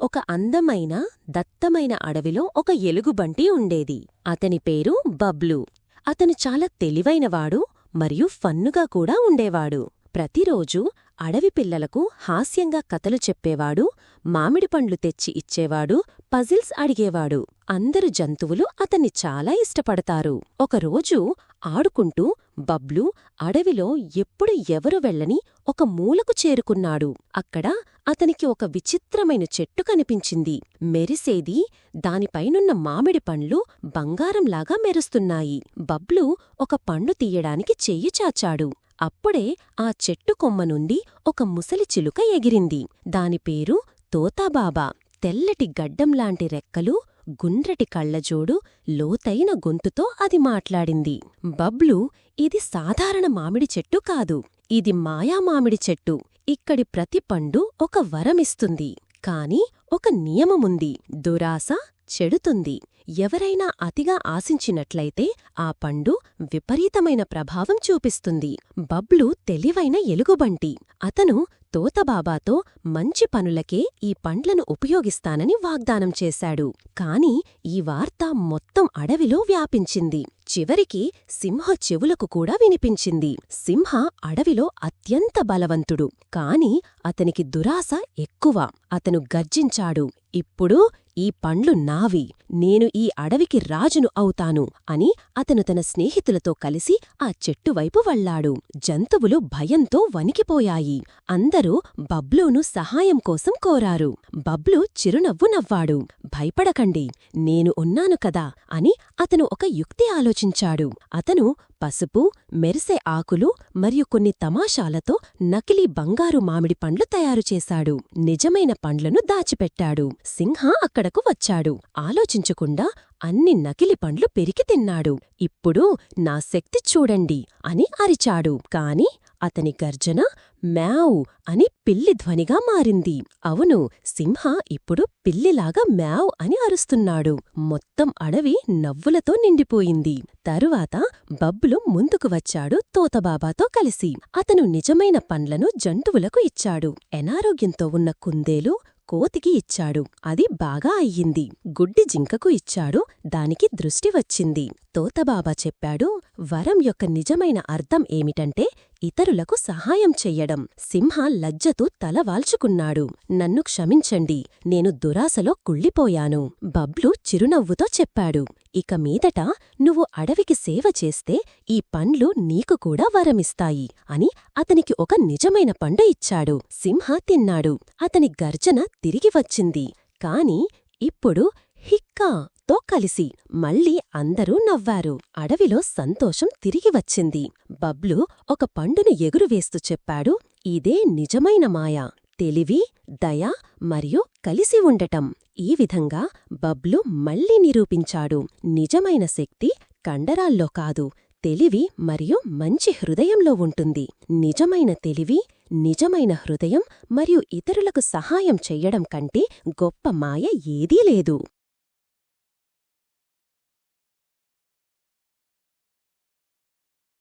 ఒక అందమైన దత్తమైన అడవిలో ఒక ఎలుగుబంటి ఉండేది. అతని పేరు బబ్లు. అతను చాలా తెలివైనవాడు మరియు ఫన్నుగా కూడా ఉండేవాడు. ప్రతిరోజూ అడవి పిల్లలకు హాస్యంగా కథలు చెప్పేవాడు మామిడిపండ్లు తెచ్చి ఇచ్చేవాడు పజిల్స్ అడిగేవాడు. అందరు జంతువులు అతన్ని చాలా ఇష్టపడతారు. ఒకరోజు ఆడుకుంటూ బబ్లు అడవిలో ఎప్పుడు ఎవరు వెళ్ళని ఒక మూలకు చేరుకున్నాడు. అక్కడ అతనికి ఒక విచిత్రమైన చెట్టు కనిపించింది. మెరిసేది దానిపైనున్న మామిడి పండ్లు బంగారంలాగా మెరుస్తున్నాయి. బబ్లు ఒక పండు తీయడానికి చెయ్యి చాచాడు. అప్పుడే ఆ చెట్టు కొమ్మ నుండి ఒక ముసలి చిలుక ఎగిరింది. దాని పేరు తోతాబాబా. తెల్లటి గడ్డంలాంటి రెక్కలు గుండ్రటి కళ్ళజోడు లోతైన గొంతుతో అది మాట్లాడింది. బబ్లు ఇది సాధారణ మామిడి చెట్టు కాదు. ఇది మాయా మామిడి చెట్టు. ఇక్కడి ప్రతి పండు ఒక వరమిస్తుంది. కాని ఒక నియమముంది. దురాశ చెడుతుంది. ఎవరైనా అతిగా ఆశించినట్లయితే ఆ పండు విపరీతమైన ప్రభావం చూపిస్తుంది. బబ్లు తెలివైన ఎలుగుబంటి. అతను తోతబాబాతో మంచి పనులకే ఈ పండ్లను ఉపయోగిస్తానని వాగ్దానం చేశాడు. కాని ఈ వార్త మొత్తం అడవిలో వ్యాపించింది. చివరికి సింహ చెవులకు కూడా వినిపించింది. సింహ అడవిలో అత్యంత బలవంతుడు. కాని అతనికి దురాశ ఎక్కువ. అతను గర్జించాడు. ఇప్పుడు ఈ పండ్లు నావి. నేను ఈ అడవికి రాజును అవుతాను అని అతను తన స్నేహితులతో కలిసి ఆ చెట్టువైపు వళ్ళాడు జంతువులు భయంతో వణికిపోయాయి. అందరూ బబ్లూను సహాయం కోసం కోరారు. బబ్లు చిరునవ్వు నవ్వాడు. భయపడకండి. నేను ఉన్నాను కదా అని అతను ఒక యుక్తి ఆలోచించాడు అతను పసుపు మెరిసే ఆకులు మరియు కొన్ని తమాషాలతో నకిలీ బంగారు మామిడి పండ్లు తయారుచేశాడు నిజమైన పండ్లను దాచిపెట్టాడు. సింహ అక్కడకు వచ్చాడు. ఆలోచించకుండా అన్ని నకిలి పండ్లు పెరికి తిన్నాడు. ఇప్పుడు నా శక్తి చూడండి అని అరిచాడు. కాని అతని గర్జన మ్యావ్ అని పిల్లి ధ్వనిగా మారింది. అవును సింహ ఇప్పుడు పిల్లిలాగా మ్యావ్ అని అరుస్తున్నాడు. మొత్తం అడవి నవ్వులతో నిండిపోయింది. తరువాత బబ్బులు ముందుకు వచ్చాడు తోతబాబాతో కలిసి. అతను నిజమైన పండ్లను జంతువులకు ఇచ్చాడు. అనారోగ్యంతో ఉన్న కుందేలు కోతికి ఇచ్చాడు. అది బాగా అయ్యింది. గుడ్డి జింకకు ఇచ్చాడు. దానికి దృష్టి వచ్చింది. తోతబాబా చెప్పాడు వరం యొక్క నిజమైన అర్థం ఏమిటంటే ఇతరులకు సహాయం చెయ్యడం. సింహ లజ్జతో తల వాల్చుకున్నాడు. నన్ను క్షమించండి. నేను దురాశలో కుళ్ళిపోయాను. బబ్లు చిరునవ్వుతో చెప్పాడు. ఇక మీదట నువ్వు అడవికి సేవ చేస్తే ఈ పండ్లు నీకు కూడా వరమిస్తాయి అని అతనికి ఒక నిజమైన పండు ఇచ్చాడు. సింహ తిన్నాడు. అతని గర్జన తిరిగి వచ్చింది. కాని ఇప్పుడు హిక్కా తో కలిసి మళ్ళీ అందరూ నవ్వారు. అడవిలో సంతోషం తిరిగి వచ్చింది. బబ్లు ఒక పండును ఎగురువేస్తూ చెప్పాడు. ఇదే నిజమైన మాయ. తెలివి దయ మరియు కలిసి ఉండటం. ఈ విధంగా బబ్లు మళ్ళీ నిరూపించాడు. నిజమైన శక్తి కండరాల్లో కాదు తెలివి మరియు మంచి హృదయంలో ఉంటుంది. నిజమైన తెలివి నిజమైన హృదయం మరియు ఇతరులకు సహాయం చెయ్యడం కంటే గొప్ప మాయ ఏదీ లేదు.